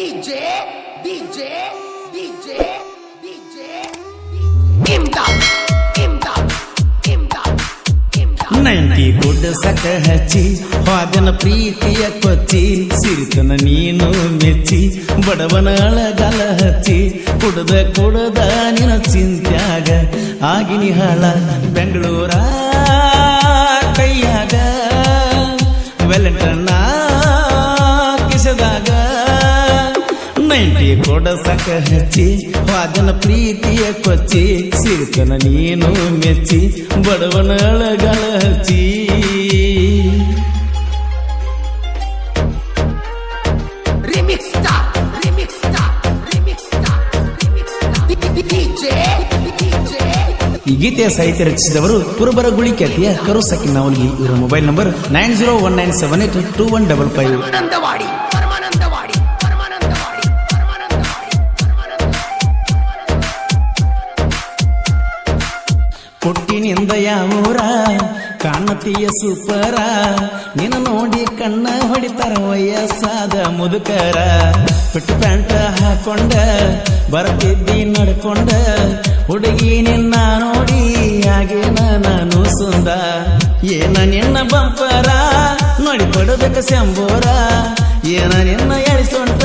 DJ, DJ, DJ, DJ. Ninety ಗುಡ್ಡ ಸಕ ಹಚ್ಚಿ ಹಾದನ ಪ್ರೀತಿಯ ಕೊಚ್ಚಿ ಸಿರಿತನ ನೀನು ಮೆಚ್ಚಿ ಬಡವನ ಅಳಗಲ ಹಚ್ಚಿ ಕುಡದ ಕುಡದ ನಿನ ಚಿಂತ್ಯಾಗ ಆಗಿನಿ ಹಾಳ ಬೆಂಗಳೂರ ಕೈಯಾಗ ವೆಲೆಂಟನ್ನ ಕಿಸದಾಗ ನೈಂಟಿ ಕೊಡ ಸಕ ಹಚ್ಚಿ ವಾದನ ಪ್ರೀತಿಯ ಕೊಚ್ಚಿ ಸಿರಿತನ ನೀನು ಮೆಚ್ಚಿ ಬಡವನ ಅಳಗಳ ಹಚ್ಚಿ. ಈ ಗೀತೆಯ ಸಾಹಿತ್ಯ ರಚಿಸಿದವರು ಕುರುಬರಗುಳಿ ಖ್ಯಾತಿಯ ಕರು ಸಕಿನವಲ್ಗಿ ಇವರ mobile number nine zero one nine seven eight two one double five. ಪುಟ್ಟಿನಿಂದ ಯಾವೂರ? ಕಾಣತಿಯ ಸೂಪರ. ನಿನ್ನ ನೋಡಿ ಕಣ್ಣ ಹೊಡಿತಾರ ವಯಸ್ಸಾದ ಮುದುಕರ. ಬಿಟ್ಟು ಪ್ಯಾಂಟ ಹಾಕೊಂಡ, ಬರ್ತಿದ್ದಿ ನಡ್ಕೊಂಡ. ಹುಡುಗಿ ನಿನ್ನ ನೋಡಿ ಆಗೇನ ನಾನು ಸುಂದ. ಏನ ನಿನ್ನ ಬಂಪರ? ನೋಡಿ ಕೊಡಬೇಕ ಶಂಬೋರ ಏನ ನಿನ್ನ ಎಳಿಸೊಂಟ?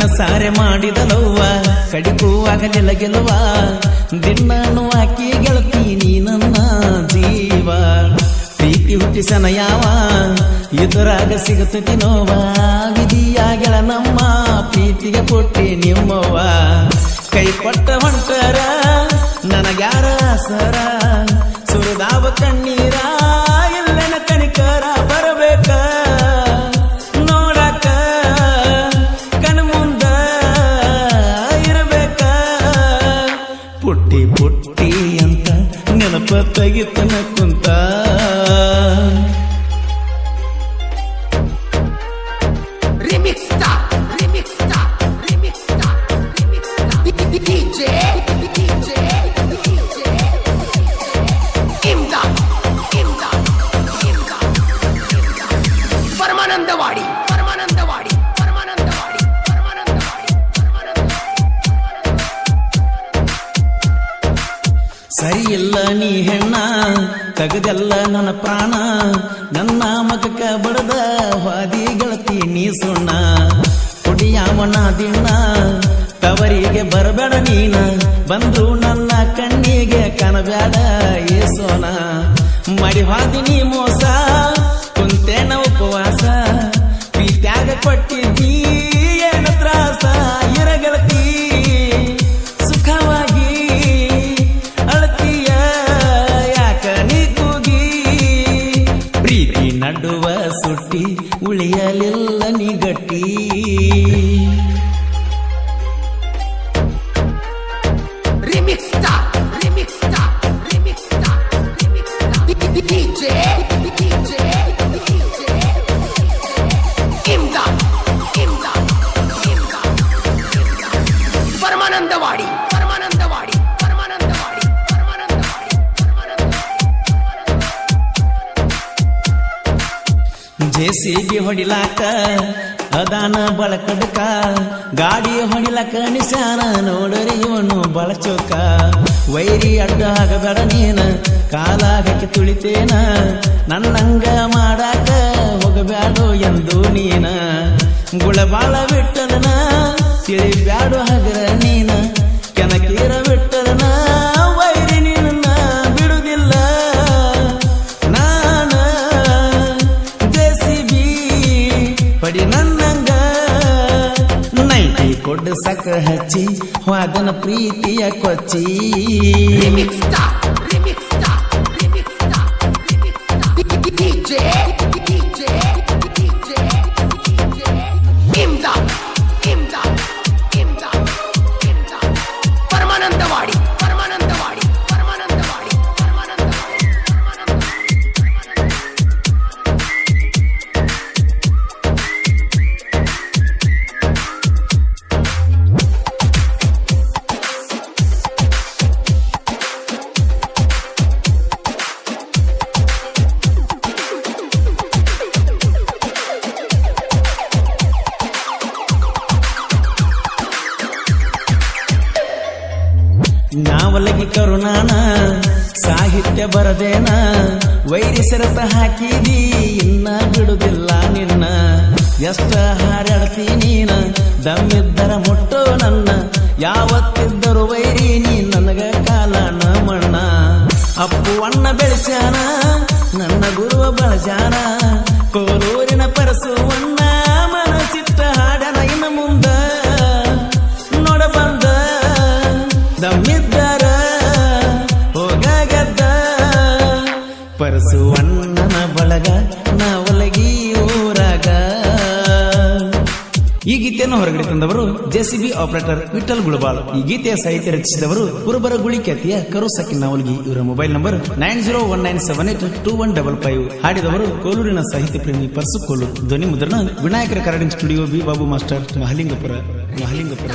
ಮನಸಾರೆ ಮಾಡಿದನವ್ವ ಕಡಿಗೂ ಆಗಲಿಲ್ಲ ಗೆಲುವ. ದಿಣ್ಣನು ಹಾಕಿ ಗೆಳತೀನಿ ನನ್ನ ಜೀವ. ಪ್ರೀತಿ ಹುಟ್ಟಿಸನ ಯಾವ? ಎದುರಾಗ ಸಿಗುತ್ತೆ ನೋವ ವಿಧಿಯಾಗೆಳ ನಮ್ಮ, ಪ್ರೀತಿಗೆ ಕೊಟ್ಟಿ ನಿಮ್ಮವ್ವ. ಕೈ ಕೊಟ್ಟ ಹೊಂಟರ, ನನಗ್ಯಾರ ಸರ. ಸುರಿದಾವ ಕಣ್ಣೀರ ಪುಟ್ಟಿ ಪುಟ್ಟಿ ಅಂತ ನೆನಪ ತೆಗಿತನ ಕುಂತ Remix star, remix star, remix ಸರಿ ನೀ ಹೆಣ್ಣ, ತಗದೆಲ್ಲ ನನ್ನ ಪ್ರಾಣ. ನನ್ನ ಮಗಕ್ಕ ಬಡದ ಹಾದಿ ಗೆಳತಿ ನೀ ಸುಣ್ಣ. ಕುಡಿಯಾಮನ ದಿನ ತವರಿಗೆ ಬರಬೇಡ ನೀನ. ಬಂದ್ರು ನನ್ನ ಕಣ್ಣಿಗೆ ಕನಬೇಡ ಏಸೋನ. ಮಾಡಿ ಹಾದಿ ನೀ ಮೋಸ ಸುಟ್ಟಿ ಉಳಿಯಲಿಲ್ಲ ನೀ ಜೆಸಿಬಿ ಹೊಡಿಲಾಕ, ಅದಾನ ಬಳಕಡ್ಕ ಗಾಡಿ ಹೊಡಿಲಾಕ ನಿಶಾನ ನೋಡರಿ ಇವನು ಬಳಚೋಕ. ವೈರಿ ಅಡ್ಡ ಆಗಬೇಡ ನೀನ ಕಾಲಾಗಕ್ಕೆ ತುಳಿತೇನ, ನನ್ನಂಗ ಮಾಡಾಕ ಹೋಗಬ್ಯಾಡೋ ಎಂದು ನೀನ. ಗುಳಬಾಳ ಬಿಟ್ಟದನ, ತಿಳಿಬ್ಯಾಡು ಹಗರ ನೀನ, ಕೆನಕೀರ ಬಿಟ್ಟ ಹಚ್ಚಿ ವಾದನ ಪ್ರೀತಿಯ ಕೊಚ್ಚಿ ಕರುಣಾನ, ಸಾಹಿತ್ಯ ಬರದೇನ, ವೈರಿ ಸೆರತ ಹಾಕಿದಿ, ಇನ್ನ ಬಿಡುದಿಲ್ಲ ನಿನ್ನ. ಎಷ್ಟ ಹಾರಾಡ್ತಿ ನೀನ, ದಮ್ಮಿದ್ದರ ಮುಟ್ಟೋ ನನ್ನ. ಯಾವತ್ತಿದ್ದರು ವೈರಿ ನೀ ನನಗ ಕಾಲನ ಮಣ್ಣ. ಅಪ್ಪು ಅಣ್ಣ ಬೆಳೆಸ್ಯಾನ, ನನ್ನ ಗುರುವ ಬಳಸ್ಯಾನ. ಪರಸುವಣ್ಣನ ಬಳಗ ನಾವಲಗಿ ಊರಾಗ. ಈ ಗೀತೆಯನ್ನು ಹೊರಗಡೆ ತಂದವರು ಜೆಸಿಬಿ ಆಪರೇಟರ್ ವಿಠಲ್ ಗುಳಬಾಳ್. ಈ ಗೀತೆಯ ಸಾಹಿತ್ಯ ರಚಿಸಿದವರು ಕುರುಬರ ಗುಳಿ ಖ್ಯಾತಿಯ ಕರು ಸಕಿನ್ ನಾವಲ್ಗಿ ಇವರ mobile number nine zero one nine seven eight two one double five. ಹಾಡಿದವರು ಕೋಲೂರಿನ ಸಾಹಿತ್ಯ ಪ್ರೇಮಿ ಪರ್ಸು ಕೋಲು. ಧ್ವನಿ ಮುದ್ರಣ, ವಿನಾಯಕರ ಕರಡಿನ studio B Babu master, Mahalingapur Mahalingapur.